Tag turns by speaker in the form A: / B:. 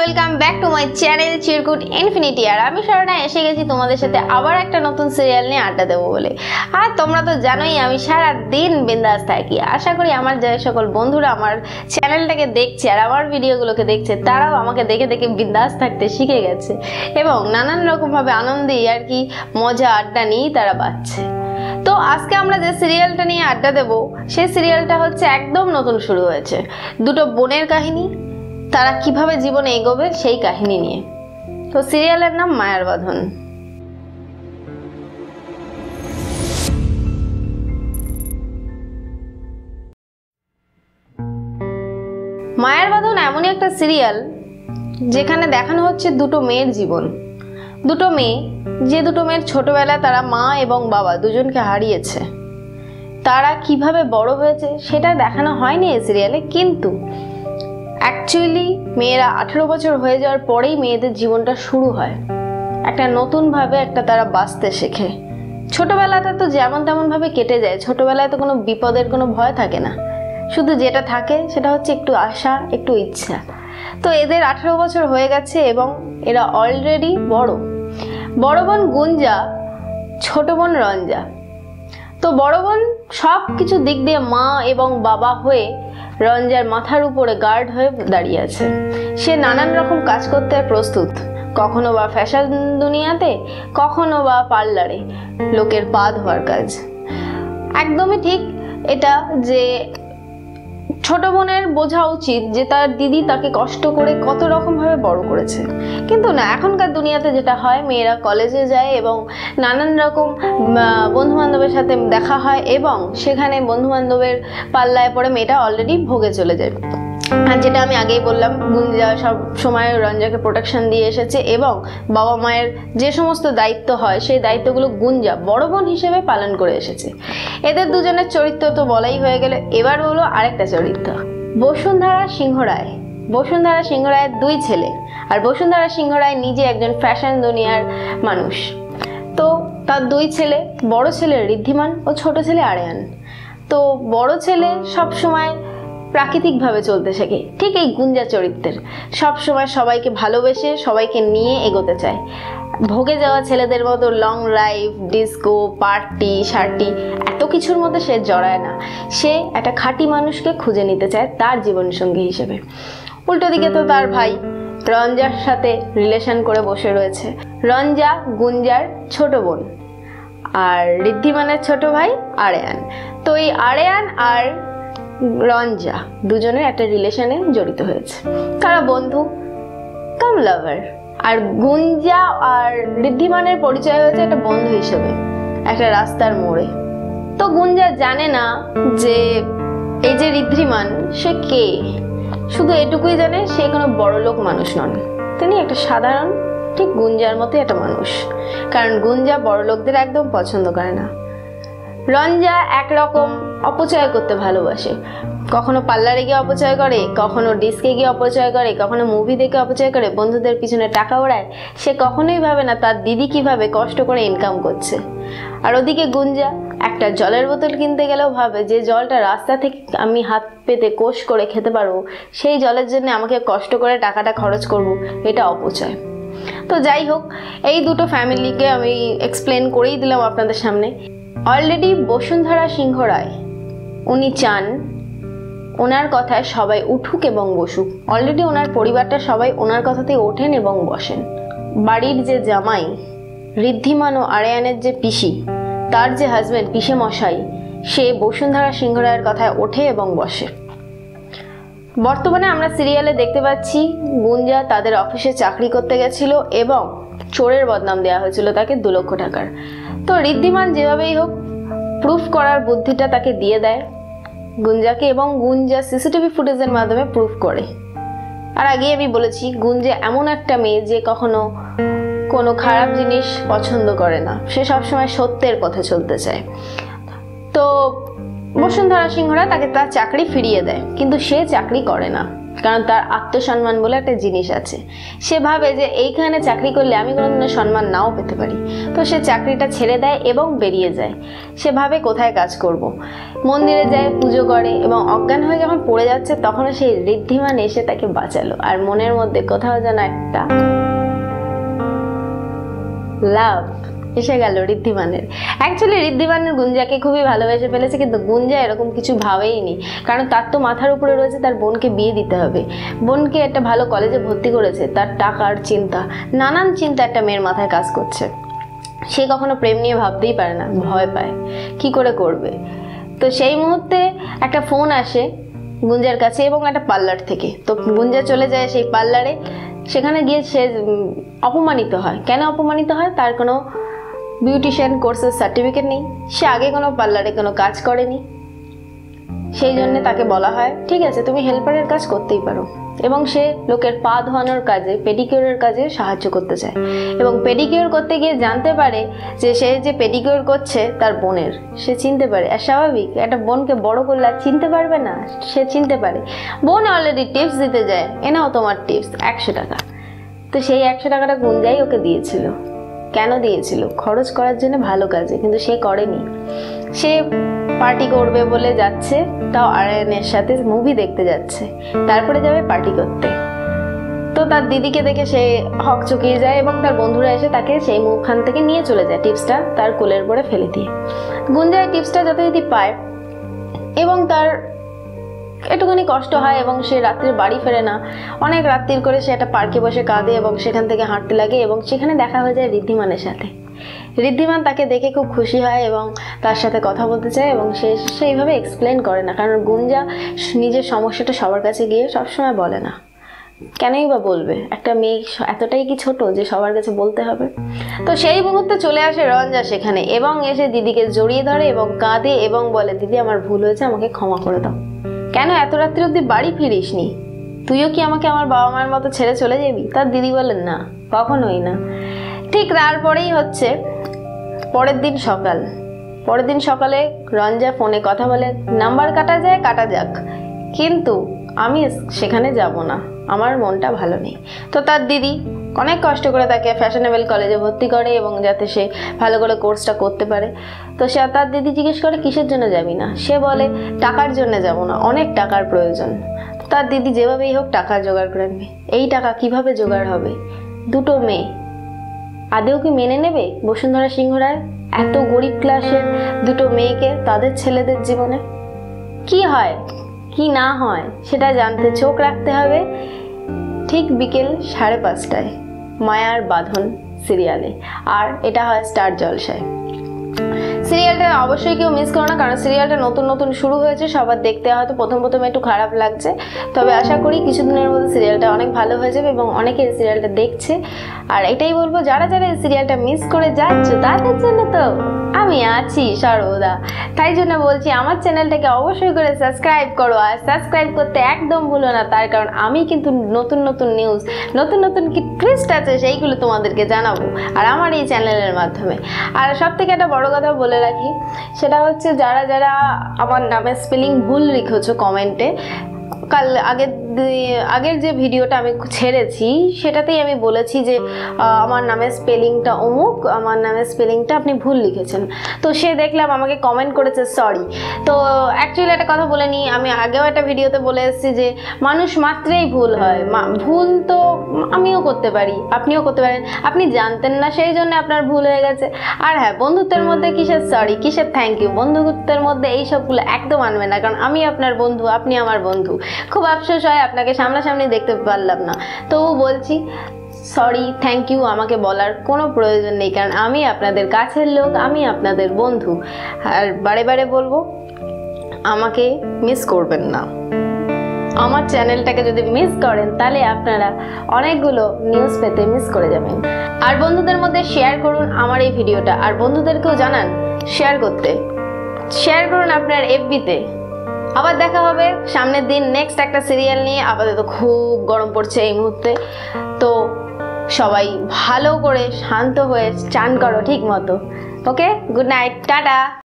A: Welcome back to my channel Chirkut infinity আর আমি সারাটা এসে গেছি তোমাদের সাথে আবার একটা নতুন সিরিয়াল নিয়ে আড্ডা দেবো বলে। আর তোমরা তো জানোই, আমি সারা দিন বিন্দাস থাকি। আশা করি আমার যে সকল বন্ধুরা আমার চ্যানেলটাকে দেখছে আর আমার ভিডিওগুলোকে দেখছে, তারাও আমাকে দেখে দেখে বিন্দাস থাকতে শিখে গেছে এবং নানান রকমভাবে আনন্দে আর কি মজা, আড্ডা নিয়েই তারা পাচ্ছে তো আজকে আমরা যে সিরিয়ালটা নিয়ে আড্ডা দেব, সেই সিরিয়ালটা হচ্ছে একদম নতুন শুরু হয়েছে। দুটো বোনের কাহিনী তারা কীভাবে জীবনে এগোবে সেই কাহিনী নিয়ে। তো সিরিয়ালের নাম মায়ার বাঁধন। মায়ের বাঁধন এমনই একটা সিরিয়াল যেখানে দেখানো হচ্ছে দুটো মেয়ের জীবন। দুটো মেয়ে, যে দুটো মেয়ের ছোটবেলায় তারা মা এবং বাবা দুজনকে হারিয়েছে। তারা কীভাবে বড় হয়েছে সেটা দেখানো হয়নি এই সিরিয়ালে, কিন্তু অ্যাকচুয়ালি মেয়েরা আঠেরো বছর হয়ে যাওয়ার পরেই মেয়েদের জীবনটা শুরু হয়। একটা নতুনভাবে একটা তারা বাঁচতে শেখে। ছোটবেলাটা তো যেমন তেমনভাবে কেটে যায়, ছোটোবেলায় তো কোনো বিপদের কোনো ভয় থাকে না। শুধু যেটা থাকে সেটা হচ্ছে একটু আশা, একটু ইচ্ছা। তো এদের আঠেরো বছর হয়ে গেছে এবং এরা অলরেডি বড়। বড় বোন গুঞ্জা, ছোট বোন রঞ্জা। তো বড় বোন সব কিছু দিক দিয়ে মা এবং বাবা হয়ে রঞ্জার মাথার উপরে গার্ড হয়ে দাঁড়িয়ে আছে। সে নানান রকম কাজ করতে প্রস্তুত। কখনো বা ফ্যাশন দুনিয়াতে, কখনো বা পার্লারে। লোকের পা ধোয়ার কাজ। একদমই ঠিক এটা যে ছোট বোনের বোঝা উচিত যে তার দিদি তাকে কষ্ট করে কত রকম ভাবে বড় করেছে। কিন্তু না, এখনকার দুনিয়াতে যেটা হয়, মেয়েরা কলেজে যায় এবং নানান রকম বন্ধু বান্ধবের সাথে দেখা হয় এবং সেখানে বন্ধু বান্ধবের পাল্লায় পরে মেয়েটা অলরেডি ভোগে চলে যায়। আর যেটা আমি আগেই বললাম গুঞ্জা সব সময় রঞ্জাকে প্রোটেকশন দিয়ে এসেছে এবং বাবা মায়ের যে সমস্ত দায়িত্ব হয়, সেই দায়িত্বগুলো গুঞ্জা বড় বোন হিসেবে পালন করে এসেছে। এদের দুজনের চরিত্র তো বলাই হয়ে গেলে এবার হলো আরেকটা চরিত্র। বসুন্ধরা সিংহ রায় বসুন্ধরা সিংহ রায়ের দুই ছেলে আর বসুন্ধরা সিংহ রায় নিজে একজন ফ্যাশন দুনিয়ার মানুষ। তো তার দুই ছেলে, বড় ছেলে ঋদ্ধিমান ও ছোট ছেলে আরেয়ান। তো বড় ছেলে সব সময় প্রাকৃতিকভাবে চলতে শেখে। ঠিক এই গুঞ্জা চরিত্রের। সব সময় সবাইকে ভালোবেসে সবাইকে নিয়ে এগোতে চায়। ভোগে যাওয়া ছেলেদের মতো লং ড্রাইভ ডিস্কো পার্টি শার্টি এত কিছুর মধ্যে সে জড়ায় না। সে একটা খাঁটি মানুষকে খুঁজে নিতে চায় তার জীবনসঙ্গী হিসেবে। উল্টো দিকে তো তার ভাই, রঞ্জার সাথে রিলেশন করে বসে রয়েছে। রঞ্জা গুঞ্জার ছোট বোন। আর ঋদ্ধিমানের ছোট ভাই আরেয়ান। তো এই আরেয়ান আর রঞ্জা দুজনের একটা রিলেশনে জড়িত হয়েছে। তারা বন্ধু, কাম লাভার। আর গুঞ্জা আর ঋদ্ধিমানের পরিচয় হয়েছে একটা বন্ধু হিসেবে, একটা রাস্তার মোড়ে। তো গুঞ্জা জানে না যে এই যে ঋদ্ধিমান, সে কে? শুধু এটুকুই জানে সে কোনো বড়লোক মানুষ নন। তিনি একটা সাধারণ, ঠিক গুঞ্জার মতো একটা মানুষ। কারণ গুঞ্জা বড়লোকদের একদম পছন্দ করে না। রঞ্জা একরকম অপচয় করতে ভালোবাসে। কখনো পার্লারে গিয়ে অপচয় করে, কখনো ডিস্কে গিয়ে অপচয় করে, কখনো মুভি দেখে অপচয় করে, বন্ধুদের পিছনে টাকা ওড়ায়, সে কখনোই ভাবে না তার দিদি কীভাবে কষ্ট করে ইনকাম করছে। আর ওদিকে গুঞ্জা, একটা জলের বোতল কিনতে গেলেও ভাবে যে জলটা রাস্তা থেকে আমি হাত পেতে কোষ করে খেতে পারব, সেই জলের জন্য আমাকে কষ্ট করে টাকাটা খরচ করব, এটা অপচয়। তো যাই হোক, এই দুটো ফ্যামিলিকে আমি এক্সপ্লেন করেই দিলাম আপনাদের সামনে। অলরেডি বসুন্ধরা সিংহ রায় উনি চান ওনার কথায় সবাই উঠুক এবং বসুক। অলরেডি ওনার পরিবারটা সবাই ওনার কথাতেই ওঠেন এবং বসেন। বাড়ির যে জামাই, ঋদ্ধিমান ও আরেয়ানের যে পিসি, তার যে হাজব্যান্ড পিসে মশাই সে বসুন্ধরা সিংহ রায়ের কথায় ওঠে এবং বসে। বর্তমানে আমরা সিরিয়ালে দেখতে পাচ্ছি, গুঞ্জা তাদের অফিসে চাকরি করতে গেছিল এবং চোরের বদনাম দেওয়া হয়েছিল তাকে দু লক্ষ টাকার। তো ঋদ্ধিমান যেভাবেই হোক প্রুফ করার বুদ্ধিটা তাকে দিয়ে দেয়। গুঞ্জাকে এবং গুঞ্জা সিসিটিভি ফুটেজের মাধ্যমে প্রুফ করে। আর আগে আমি বলেছি, গুঞ্জা এমন একটা মেয়ে যে কখনো কোনো খারাপ জিনিস পছন্দ করে না। সে সবসময় সত্যের পথে চলতে চায়। তো বসুন্ধরা সিংহরা তাকে তার চাকরি ফিরিয়ে দেয়, কিন্তু সে চাকরি করে না। কারণ তার আত্মসম্মান বলে একটা জিনিস আছে। সে ভাবে যে এইখানে চাকরি করলে আমি কোনোদিনও সম্মান নাও পেতে পারি। তো সে চাকরিটা ছেড়ে দেয় এবং বেরিয়ে যায়। সে ভাবে কোথায় কাজ করব। মন্দিরে যায়, পুজো করে এবং অজ্ঞান হয়ে যখন পড়ে যাচ্ছে তখন সেই ঋদ্ধিমান এসে তাকে বাঁচালো। আর মনের মধ্যে কোথাও যেন একটা লাভ এসে গেল ঋদ্ধিমানের। অ্যাকচুয়ালি ঋদ্ধিমানের গুঞ্জাকে খুবই ভালোবেসে ফেলেছে, কিন্তু গুঞ্জা এরকম কিছু ভাবেইনি কারণ তার তো মাথার উপরে রয়েছে, তার বোনকে বিয়ে দিতে হবে। বোনকে একটা ভালো কলেজে ভর্তি করেছে, তার টাকার চিন্তা। নানান চিন্তা একটা মেয়ের মাথায় কাজ করছে। সে কখনো প্রেম নিয়ে ভাবতেই পারে না, ভয় পায়। কি করে করবে? তো সেই মুহূর্তে একটা ফোন আসে গুঞ্জার কাছে এবং একটা পার্লার থেকে। তো গুঞ্জা চলে যায় সেই পার্লারে সেখানে গিয়ে সে অপমানিত হয়। কেন অপমানিত হয়? তার কোনো বিউটিশিয়ান কোর্সের সার্টিফিকেট নেই। সে আগে কোনো পার্লারে কোনো কাজ করেনি। সেই জন্য তাকে বলা হয়, ঠিক আছে, তুমি হেল্পারের কাজ করতেই পারো। এবং সে লোকের পা ধোয়ানোর কাজে পেডিকিউরের কাজে সাহায্য করতে চায়। এবং পেডিকিউর করতে গিয়ে জানতে পারে যে সে যে পেডিকিউর করছে, তার বোনের। সে চিনতে পারে, আর স্বাভাবিক, একটা বোনকে বড় করলে আর চিনতে পারবে না? সে চিনতে পারে। বোন অলরেডি টিপস দিতে যায় এনাও তোমার টিপস একশো টাকা। তো সেই একশো টাকাটা গুঞ্জাই ওকে দিয়েছিল। কেন দিয়েছিল? খরচ করার জন্য ভালো কাজে, কিন্তু সে করেনি। সে পার্টি করবে বলে যাচ্ছে, তাও আরএনের সাথে মুভি দেখতে যাচ্ছে। তারপরে যাবে পার্টি করতে। তো তার দিদিকে দেখে সে হক চুকিয়ে যায় এবং তার বন্ধুরা এসে তাকে সেই মুখখান থেকে নিয়ে চলে যায় টিপসটা তার কোলের পরে ফেলে দিয়ে। গুঞ্জায় টিপসটা যথারীতি পায় এবং তার একটুখানি কষ্ট হয় এবং সে রাত্রে বাড়ি ফেরে না। অনেক রাত্রির করে সে একটা পার্কে বসে কাঁদে এবং সেখান থেকে হাঁটতে লাগে এবং সেখানে দেখা হয়ে যায় ঋদ্ধিমানের সাথে। ঋদ্ধিমান তাকে দেখে খুব খুশি হয় এবং তার সাথে কথা বলতে চায় এবং সে সেইভাবে এক্সপ্লেন করে না। কারণ গুঞ্জা নিজের সমস্যাটা সবার কাছে গিয়ে সবসময় বলে না। কেনই বা বলবে? একটা মেয়ে এতটাই কি ছোট যে সবার কাছে বলতে হবে? তো সেই মুহূর্তে চলে আসে রঞ্জা সেখানে এবং এসে দিদিকে জড়িয়ে ধরে এবং কাঁদে এবং বলে, দিদি, আমার ভুল হয়েছে, আমাকে ক্ষমা করে দাও। কেন এত রাত্রি অব্দি বাড়ি ফিরিসনি? তুইও কি আমাকে আমার বাবা মার মতো ছেড়ে চলে যাবি? তার দিদি বলেন না, কখনোই না। ঠিক তারপরেই হচ্ছে, পরের দিন সকাল। পরের দিন সকালে রঞ্জা ফোনে কথা বলে, নাম্বার কাটা যায়, কাটা যাক। কিন্তু আমি সেখানে যাব না। আমার মনটা ভালো নেই। তো তার দিদি অনেক কষ্ট করে তাকে ফ্যাশনেবল কলেজে ভর্তি করে এবং যাতে সে ভালো করে কোর্সটা করতে পারে। তো সে তার দিদি জিজ্ঞেস করে, কিসের জন্য যাবি না? সে বলে, টাকার জন্য যাব না, অনেক টাকার প্রয়োজন। তার দিদি যেভাবেই হোক টাকা জোগাড় করে নেবে। এই টাকা কীভাবে জোগাড় হবে? দুটো মেয়ে। আদেও কি মেনে নেবে? বসুন্ধরা সিংহ রায় এত গরিব ক্লাসের দুটো মেয়েকে তাদের ছেলেদের জীবনে? কি হয়? কি না হয় সেটা জানতে চোখ রাখতে হবে। ঠিক বিকেল সাড়ে পাঁচটায় মায়ার বাঁধন সিরিয়ালে। আর এটা হয় স্টার জলসায়। সিরিয়ালটা অবশ্যই কেউ মিস করো না, কারণ সিরিয়ালটা নতুন নতুন শুরু হয়েছে। সবার দেখতে হয়তো প্রথম, প্রথমে একটু খারাপ লাগছে। তবে আশা করি কিছুদিনের মধ্যে সিরিয়ালটা অনেক ভালো হয়ে যাবে এবং অনেকে সিরিয়ালটা দেখছে। আর এটাই বলব, যারা যারা এই সিরিয়ালটা মিস করে যাচ্ছ, তাদের জন্য তো আমি আছি সর্বদা। তাই জন্য বলছি, আমার চ্যানেলটাকে অবশ্যই করে সাবস্ক্রাইব করো। আর সাবস্ক্রাইব করতে একদম ভুলো না, তার কারণ আমি কিন্তু নতুন নতুন নিউজ নতুন নতুন কি ট্রিস্ট আছে, সেইগুলো তোমাদেরকে জানাব, আর আমার এই চ্যানেলের মাধ্যমে। আর সব থেকে একটা বড় কথা বলে রাখি, সেটা হচ্ছে, যারা যারা আমার নামে স্পেলিং ভুল লিখেছো কমেন্টে কাল আগের আগের যে ভিডিওটা আমি ছেড়েছি, সেটাতেই আমি বলেছি যে আমার নামের স্পেলিংটা অমুক, আমার নামের স্পেলিংটা আপনি ভুল লিখেছেন। তো সে দেখলাম, আমাকে কমেন্ট করেছে সরি তো অ্যাকচুয়ালি একটা কথা বলে নিই, আমি আগেও একটা ভিডিওতে বলে এসেছি যে, মানুষ মাত্রেই ভুল হয়। ভুল তো আমিও করতে পারি, আপনিও করতে পারেন। আপনি জানতেন না, সেই জন্য আপনার ভুল হয়ে গেছে। আর হ্যাঁ বন্ধুত্বের মধ্যে কিসের সরি কিসের থ্যাংক ইউ বন্ধুত্বের মধ্যে এই সবগুলো একদম আনবে না, কারণ আমি আপনার বন্ধু, আপনি আমার বন্ধু। খুব আফসোস হয় আপনাকে সামনাসামনি দেখতে পারলাম না। তবু বলছি সরি থ্যাংক ইউ আমাকে বলার কোনো প্রয়োজন নেই, কারণ আমি আপনাদের কাছের লোক, আমি আপনাদের বন্ধু। আর বারে বারে বলব, আমাকে মিস করবেন না। আমার চ্যানেলটাকে যদি মিস করেন, তাহলে আপনারা অনেকগুলো নিউজ পেতে মিস করে যাবেন। আর বন্ধুদের মধ্যে শেয়ার করুন আমার এই ভিডিওটা আর বন্ধুদেরকেও জানান শেয়ার করতে। শেয়ার করুন আপনার এফবিতে আবার দেখা হবে। সামনের দিন নেক্সট একটা সিরিয়াল নিয়ে আপাতত খুব গরম পড়ছে এই মুহূর্তে। তো সবাই ভালো করে শান্ত হয়ে চান করো ঠিক মতো। Okay good night tata